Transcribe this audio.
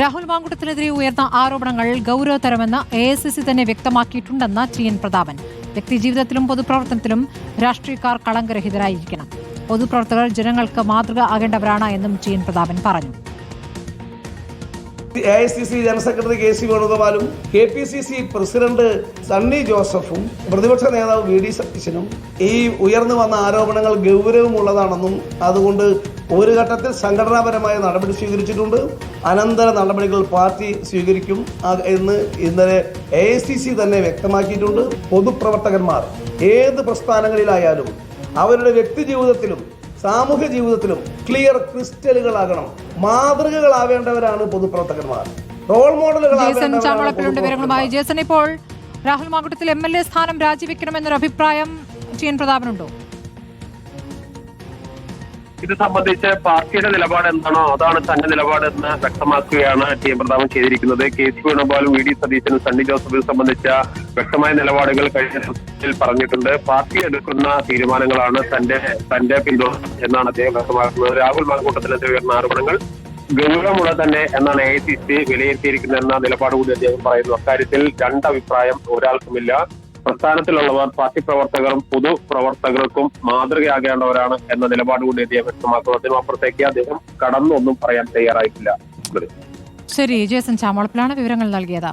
രാഹുൽ മാങ്കുട്ടത്തിനെതിരെ ഉയർന്ന ആരോപണങ്ങൾ ഗൗരവതരമെന്ന് A S C തന്നെ വ്യക്തമാക്കിയിട്ടുണ്ടെന്ന് ടി എൻ പ്രതാപൻ. വ്യക്തിജീവിതത്തിലും പൊതുപ്രവർത്തനത്തിലും രാഷ്ട്രീയക്കാർ കളങ്കരഹിതരായിരിക്കണം. പൊതുപ്രവർത്തകർ ജനങ്ങൾക്ക് മാതൃക ആകേണ്ടവരാണ് എന്നും ടി എൻ പ്രതാപൻ പറഞ്ഞു. A I C C general secretary K C വേണുഗോപാലും K P C C president Sunny ജോസഫും പ്രതിപക്ഷ നേതാവ് വി ഡി സതീശനും ഈ ഉയർന്നു വന്ന ആരോപണങ്ങൾ ഗൗരവമുള്ളതാണെന്നും അതുകൊണ്ട് ഒരു ഘട്ടത്തിൽ സംഘടനാപരമായ നടപടി സ്വീകരിച്ചിട്ടുണ്ട്. അനന്തര നടപടികൾ പാർട്ടി സ്വീകരിക്കും. എന്ന് ഇന്നലെ എ ഐ സി സി തന്നെ വ്യക്തമാക്കിയിട്ടുണ്ട്. പൊതുപ്രവർത്തകന്മാർ ഏത് പ്രസ്ഥാനങ്ങളിലായാലും അവരുടെ വ്യക്തി ജീവിതത്തിലും സാമൂഹ്യ ജീവിതത്തിലും ക്ലിയർ ക്രിസ്റ്റലുകളാകണം. മാതൃകകളാവേണ്ടവരാണ് പൊതുപ്രവർത്തകന്മാർ. റോൾ മോഡലുകളാവേണ്ടവരാണ് വിവരങ്ങളുമായി. ജേസൺ ഇപ്പോൾ Rahul Mamkootathil M L A സ്ഥാനം രാജിവെക്കണമെന്നൊരു അഭിപ്രായം ടി എൻ പ്രതാപനുണ്ടോ? ഇത് സംബന്ധിച്ച് പാർട്ടിയുടെ നിലപാട് എന്താണോ അതാണ് തന്റെ നിലപാടെന്ന് വ്യക്തമാക്കുകയാണ് ടി എം പ്രതാപൻ ചെയ്തിരിക്കുന്നത്. കെ സി വേണുഗോപാലും വി ഡി സതീശനും സണ്ണി ജോസഫിനെ സംബന്ധിച്ച വ്യക്തമായ നിലപാടുകൾ കഴിഞ്ഞ ദിവസത്തിൽ പറഞ്ഞിട്ടുണ്ട്. പാർട്ടി എടുക്കുന്ന തീരുമാനങ്ങളാണ് തന്റെ തന്റെ പിന്തുണ എന്നാണ് അദ്ദേഹം വ്യക്തമാക്കുന്നത്. രാഹുൽ മാങ്കൂട്ടത്തിനെതിരെ ഉയർന്ന ആരോപണങ്ങൾ ഗൗരവമുള്ള തന്നെ എന്നാണ് എ ഐ സി സി വിലയിരുത്തിയിരിക്കുന്നത് എന്ന നിലപാട് കൂടി അദ്ദേഹം പറയുന്നു. അക്കാര്യത്തിൽ രണ്ടഭിപ്രായം ഒരാൾക്കുമില്ല. പ്രസ്ഥാനത്തിലുള്ളവർ പാർട്ടി പ്രവർത്തകരും പൊതു പ്രവർത്തകർക്കും മാതൃകയാകേണ്ടവരാണ് എന്ന നിലപാട് കൂടി അദ്ദേഹം വ്യക്തമാക്കുന്നു. അതിനപ്പുറത്തേക്ക് അദ്ദേഹം കടന്നൊന്നും പറയാൻ തയ്യാറായിട്ടില്ല. ശരി ജേസൻ ചാമളപ്പിലാണ് വിവരങ്ങൾ നൽകിയത്.